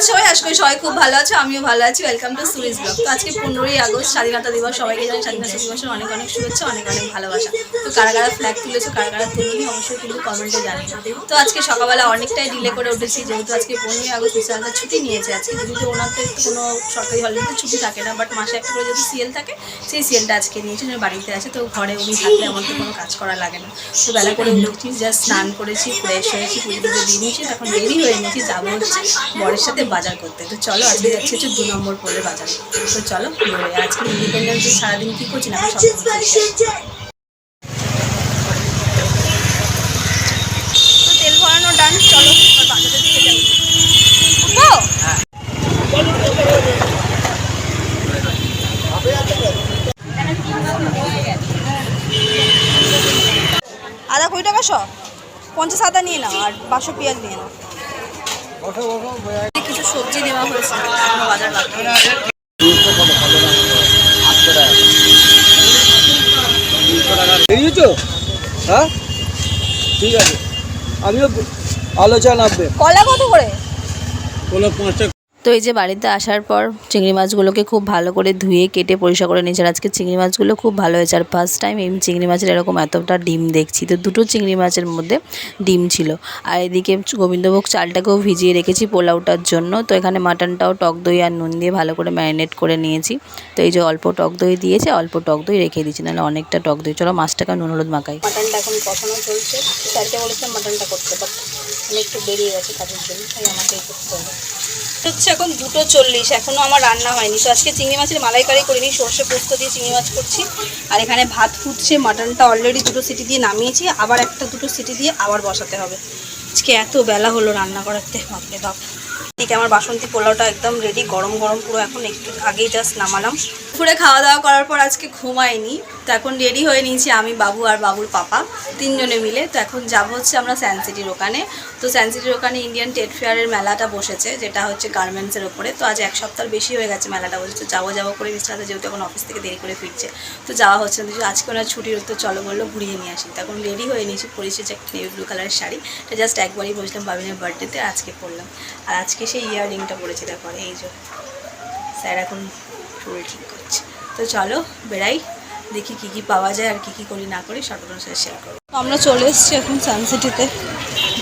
আছো সবাই? আজকে সবাই খুব ভালো আছো, আমিও ভালো আছি। ওয়েলকাম টু সুইস ব্লগ তো আজকে পনেরোই আগস্ট, স্বাধীনতা দিবস, সবাইকে জানি স্বাধীনতা দিবসের অনেক অনেক শুভেচ্ছা, অনেক অনেক ভালোবাসা। তো কারা কারা ফ্ল্যাগ তুলেছো, কারা কারা তুলিনি, অবশ্যই কিন্তু কমেন্টে জানি তো আজকে সকালবেলা অনেকটাই ডিলে করে উঠেছি, যেহেতু আজকে পনেরোই আগস্ট বিশালটা ছুটি নিয়েছে। আজকে ওনার তো একটু কোনো সরকারি হলিডেতে ছুটি থাকে না বাট মাসে একটা করে যদি সিএল থাকে, সেই সিএলটা আজকে নিয়েছে বাড়িতে আছে, তো ঘরে উনি থাকলে আমার তো কোনো কাজ করা লাগে না। তো বেলা করে উঠেছি জাস্ট স্নান করেছি ফ্রেশ হয়েছি, পুজো দিয়ে নিয়েছি তখন রেডি হয়ে নিয়েছি, যাব হচ্ছে বরের সাথে বাজার করতে। তো চলো, আজকে যাচ্ছি হচ্ছে দু নম্বর পরে বাজার। তো চলো আজকে ইন্ডিপেন্ডেন্স ডে সারাদিন কী করছি না তেল আদা কুড়ি টাকা শ। পঞ্চাশ আদা নিয়ে নাও, আর বাসো পেঁয়াজ নিয়ে নাও। কিছু সবজি নেওয়া হয়েছে বাজার বেরিয়েছো? হ্যাঁ? ঠিক আছে। আমিও আলোচনা নামবে। কলা কত করে? কলা পাঁচটা তো এই যে বাড়িতে আসার পর চিংড়ি মাছগুলোকে খুব ভালো করে ধুয়ে কেটে পরিষ্কার করে নিয়েছে। আজকে চিংড়ি মাছগুলো খুব ভালো হয়েছে। আর ফার্স্ট টাইম এই চিংড়ি মাছের এরকম এতটা ডিম দেখছি। তো দুটো চিংড়ি মাছের মধ্যে ডিম ছিল। আর এদিকে গোবিন্দভোগ চালটাকেও ভিজিয়ে রেখেছি পোলাওটার জন্য। তো এখানে মাটনটাও টক দই আর নুন দিয়ে ভালো করে ম্যারিনেট করে নিয়েছি। তো এই যে অল্প টক দই দিয়েছে, অল্প টক দই রেখে দিয়েছি। নাহলে অনেকটা টক দই। চলো মাছটাকে নুন হলুদ মাখাই। মাটনটা এখন কষানো চলছে। স্যারকে বলেছিলাম মাটনটা করতে আমি একটু বেরিয়ে গেছে কাজের জন্য, তাই আমাকে করতে হবে। হচ্ছে এখন দুটো চল্লিশ এখনও আমার রান্না হয়নি। তো আজকে চিংড়ি মাছের মালাইকারি করিনি, সর্ষে পোস্ত দিয়ে চিংড়ি মাছ করছি। আর এখানে ভাত ফুটছে, মাটনটা অলরেডি দুটো সিটি দিয়ে নামিয়েছি, আবার একটা দুটো সিটি দিয়ে আবার বসাতে হবে। আজকে এত বেলা হলো রান্না করাতে, বাপরে বাপ। ঠিক আমার বাসন্তী পোলাওটা একদম রেডি গরম গরম পুরো। এখন একটু আগেই জাস্ট নামালাম। দুপুরে খাওয়া দাওয়া করার পর আজকে ঘুমাইনি। তো এখন রেডি হয়ে নিয়েছি আমি, বাবু আর বাবুর পাপা। তিনজনে মিলে। তো এখন যাব হচ্ছে আমরা স্যানসিটির ওখানে। তো স্যানসিটির ওখানে ইন্ডিয়ান ট্রেড ফেয়ারের মেলাটা বসেছে, যেটা হচ্ছে গার্মেন্টসের ওপরে। তো আজ এক সপ্তাহ বেশি হয়ে গেছে মেলাটা বলছে যাব যাব করে মিস্টার যেহেতু এখন অফিস থেকে দেরি করে ফিরছে। তো যাওয়া হচ্ছে না। আজকে ওনার ছুটির, তো চলো বলল ঘুরিয়ে নিয়ে আসি। তখন রেডি হয়ে নিয়েছি। পরিষেছে একটা নেভি ব্লু কালারের শাড়ি। এটা জাস্ট একবারই বসলাম বাবিনের বার্থডেতে আজকে পরলাম। আর আজকে সেই ইয়াররিংটা পরেছি দেখো এই যে। স্যার এখন চুল ঠিক তো চলো বেড়াই, দেখি কি কি পাওয়া যায় আর কি কি করি না করি, সব সাথে শেয়ার করব। আমরা চলে এসেছি এখন সানসিটিতে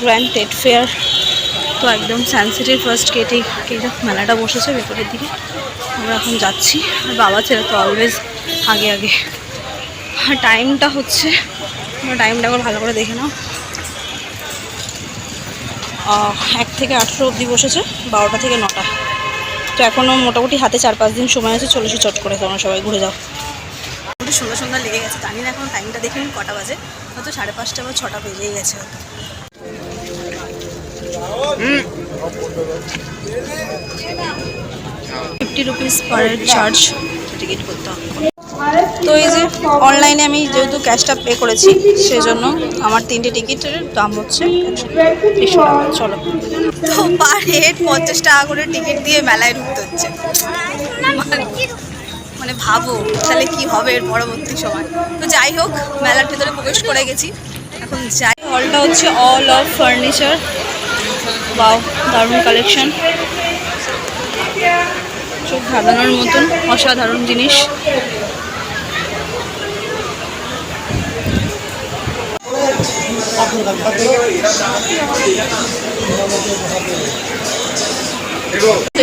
গ্র্যান্ড টেট ফেয়ার তো একদম সানসিটির ফার্স্ট গেটেই গেটে মেলাটা বসেছে ভেতরের দিকে। আমরা এখন যাচ্ছি, আর বাবা ছেলে তো অলওয়েজ আগে আগে। আর টাইমটা হচ্ছে আমরা টাইমটা একবার ভালো করে দেখে নাও। এক থেকে আঠেরো অবধি বসেছে, বারোটা থেকে নটা। তো এখনও মোটামুটি হাতে চার পাঁচ দিন সময় আছে চলে এসে চট করে তোমরা সবাই ঘুরে যাও। মোটামুটি সন্ধ্যা সন্ধ্যা লেগে গেছে জানি না এখন টাইমটা দেখে নিন কটা বাজে হয়তো সাড়ে পাঁচটা বা ছটা বেজেই গেছে হয়তো। Fifty rupees per charge ticket করতে হবে। তো এই যে অনলাইনে আমি যেহেতু ক্যাশটা পে করেছি সেজন্য আমার তিনটে টিকিটের দাম হচ্ছে একশো টাকা। চলো। তো পার হেড পঞ্চাশ টাকা করে টিকিট দিয়ে মেলায় ঢুকতে হচ্ছে। মানে- ভাবো তাহলে কি হবে এর পরবর্তী সময়। তো যাই হোক, মেলার ভেতরে প্রবেশ করে গেছি। এখন যাই। হলটা হচ্ছে অল অফ ফার্নিচার বাও দারুণ কালেকশন চোখ ধাঁধানোর মতন, অসাধারণ জিনিস।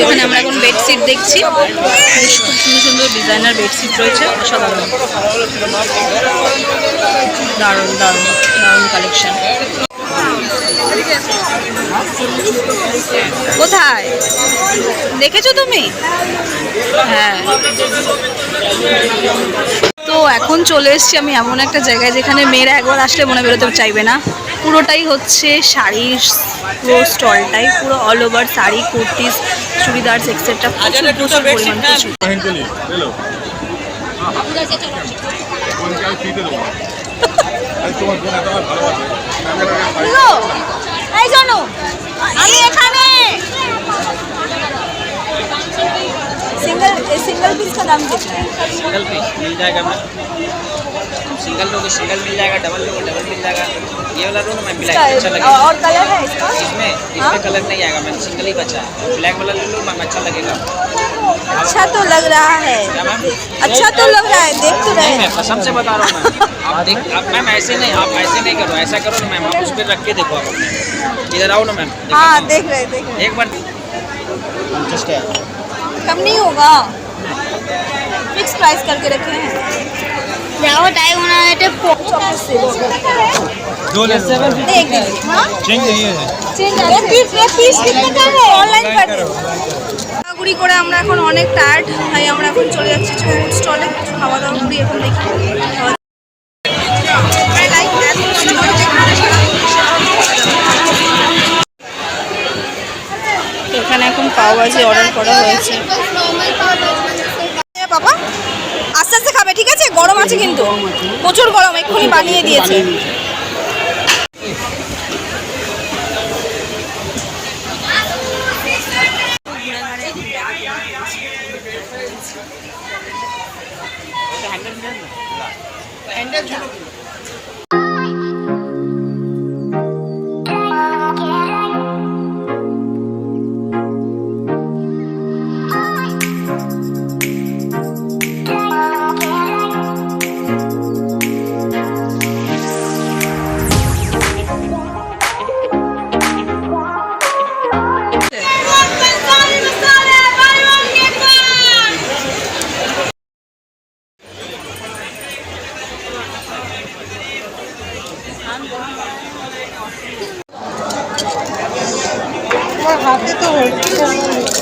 এখানে আমরা এখন বেডশিট দেখছি। বেশ খুব সুন্দর সুন্দর ডিজাইনার বেডশিট রয়েছে, অসাধারণ। দারুণ দারুণ দারুণ কালেকশন কোথায়? দেখেছ তুমি? হ্যাঁ। তো এখন চলে এসেছি আমি এমন একটা জায়গায় যেখানে মেয়েরা একবার আসলে মনে বেরোতে চাইবে না। পুরোটাই হচ্ছে শাড়ির পুরো স্টলটাই পুরো all over sari kurtis churidars etcetera প্রচুর প্রচুর পরিমাণ প্রচুর হেন্টলি এলো বোনকে আমি ফ্রিতে দেবো আরে তোমার বোন এত আমার ভালোবাসে আমি এটাকে খাই। এই জানো আমি এখানে सिंगल सिंगल पीस का दाम कितना है सिंगल पीस मिल जाएगा मैम सिंगल लोगे सिंगल मिल जाएगा डबल लोगे डबल मिल जाएगा। ये वाला लो ना मैम ब्लैक अच्छा लगेगा। और कलर है इसका? इसमें इसमें कलर नहीं आएगा मैम सिंगल ही बचा है। ब्लैक वाला ले लो मैम अच्छा लगेगा। अच्छा तो लग रहा है। मैम? अच्छा तो लग रहा है देख तो रहे मैं हैं। कसम से बता रहा हूँ आप देख आप मैम ऐसे नहीं आप ऐसे नहीं करो ऐसा करो ना मैम आप उस पर रख के देखो आप अपने। इधर आओ ना मैम हाँ देख रहे देख रहे एक बार कम नहीं होगा। फिक्स प्राइस करके रखे हैं। যাও তাই মনে হয় এটা दो ले लो एक दीजिए हाँ चेंज नहीं है एक पीस एक पीस कितने का है অনলাইন कर ঘুরি করে আমরা এখন অনেক টায়ার্ড তাই আমরা এখন চলে যাচ্ছি ফুড স্টলে খাওয়া দাওয়া করি এখন দেখি খাওয়া- I like that. তো এখানে এখন পাওভাজি অর্ডার করা হয়েছে এ বাবা আস্তে আস্তে খাবে ঠিক আছে? গরম আছে কিন্তু। প্রচুর গরম এক্ষুনি বানিয়ে দিয়েছে।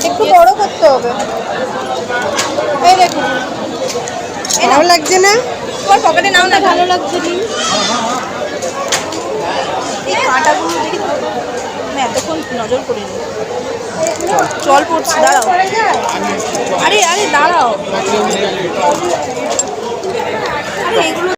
একটু বড় করতে হবে। এই দেখুন ভালো লাগছে না? তোমার পকেটে নাও না। ভালো লাগছে এই কাঁটাগুলো দেখি তো। আমি এতক্ষণ নজর করিনি। জল পড়ছে দাঁড়াও। আরে আরে দাঁড়াও। আরে এগুলো